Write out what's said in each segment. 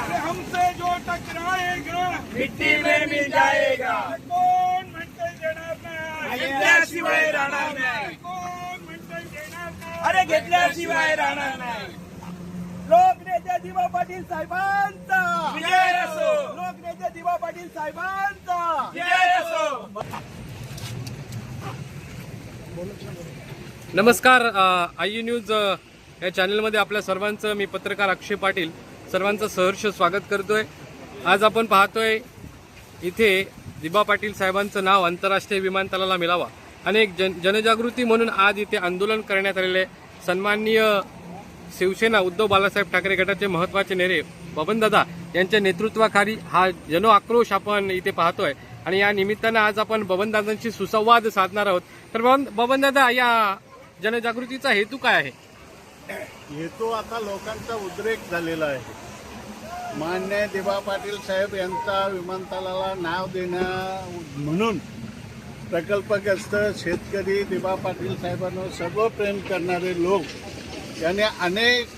अरे हमसे जो टकराएगा मिट्टी में मिल जाएगा। कोण म्हणतंय देणार नाही घेतल्याशिवाय राहणार नाही कोण म्हणतंय देणार नाही अरे घेतल्याशिवाय राहणार नाही लोकनेते दिवा पाटील साहेबांचा। विजय असो लोकनेते दिवा पाटील साहेबांचा। विजय असो नमस्कार आय यू न्यूज या चॅनलमध्ये आपल्या सर्वांचं मी पत्रकार अक्षय पाटील. सर्वांचं सहर्ष स्वागत करतोय. आज आपण पाहतोय इथे दिबा पाटील साहेबांचं नाव आंतरराष्ट्रीय विमानतळाला मिळावा. अनेक जन जनजागृती म्हणून आज इथे आंदोलन करण्यात आलेले सन्माननीय शिवसेना उद्धव बाळासाहेब ठाकरे गटाचे महत्त्वाचे नेते बबनदादा यांच्या नेतृत्वाखाली हा जनो आक्रोश आपण इथे पाहतोय. आणि या निमित्तानं आज आपण बबनदादांशी सुसंवाद साधणार आहोत. तर बबन बबनदादा या जनजागृतीचा हेतू काय आहे? हेतू आता लोकांचा उद्रेक झालेला आहे. मान्य दिबा पाटील साहेब यांचा विमानतळाला नाव देणं म्हणून प्रकल्पग्रस्त शेतकरी दिबा पाटील साहेबांवर सर्व प्रेम करणारे लोक यांनी अनेक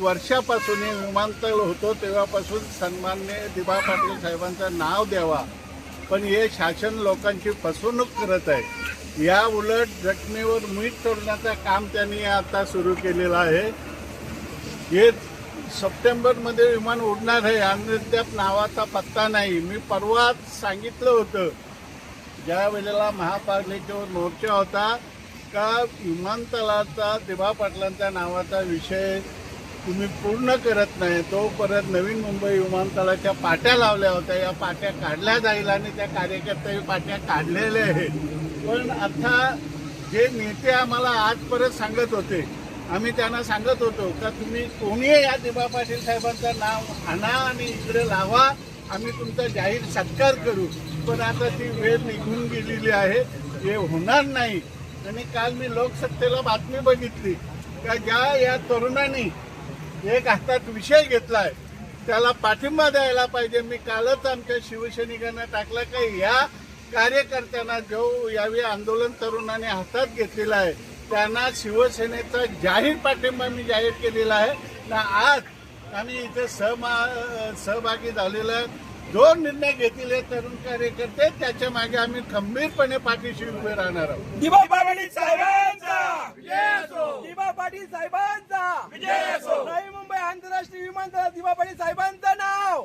वर्षापासून हे विमानतळ होतो तेव्हापासून सन्मान्य दिबा पाटील साहेबांचं नाव द्यावा. पण हे शासन लोकांची फसवणूक करत आहे. या उलट जखमेवर मीठ तोडण्याचं काम त्यांनी आता सुरू केलेलं आहे. हे सप्टेंबरमध्ये विमान उडणार आहे आणि त्या नावाचा पत्ता नाही. मी परवाच सांगितलं होतं. ज्या वेळेला महापालिकेवर मोर्चा होता का विमानतळाचा दिभा पाटलांच्या नावाचा विषय तुम्ही पूर्ण करत नाही तो परत नवीन मुंबई विमानतळाच्या पाट्या लावल्या होत्या. या पाट्या काढल्या जाईल आणि त्या कार्यकर्त्यांनी पाट्या काढलेल्या आहेत. पण आता जे नेते आम्हाला आज परत सांगत होते आम्ही त्यांना सांगत होतो का तुम्ही कोणी या दिबा पाटील साहेबांचं नाव आणा आणि इकडे लावा आम्ही तुमचा जाहीर सत्कार करू. पण आता ती वेळ निघून गेलेली आहे. हे होणार नाही. आणि काल मी लोकसत्तेला बातमी बघितली का ज्या या तरुणांनी एक हातात विषय घेतलाय. त्याला पाठिंबा द्यायला पाहिजे. मी कालच आमच्या शिवसैनिकांना टाकलं का या कार्यकर्त्यांना जो यावेळी आंदोलन तरुणांनी हातात घेतलेला आहे त्यांना शिवसेनेचा जाहीर पाठिंबा मी जाहीर केलेला आहे. ना आज आम्ही इथे सहमा सहभागी झालेलो आहे. जो निर्णय घेतील तरुण कार्यकर्ते त्याच्यामागे आम्ही खंबीरपणे पाठीशी उभे राहणार आहोत दिबा पाटील साहेबांचा विजय असो दिवा पाटील साहेबांचा विजय असो नवी मुंबई आंतरराष्ट्रीय विमानतळ दिवा पाटील साहेबांचं नाव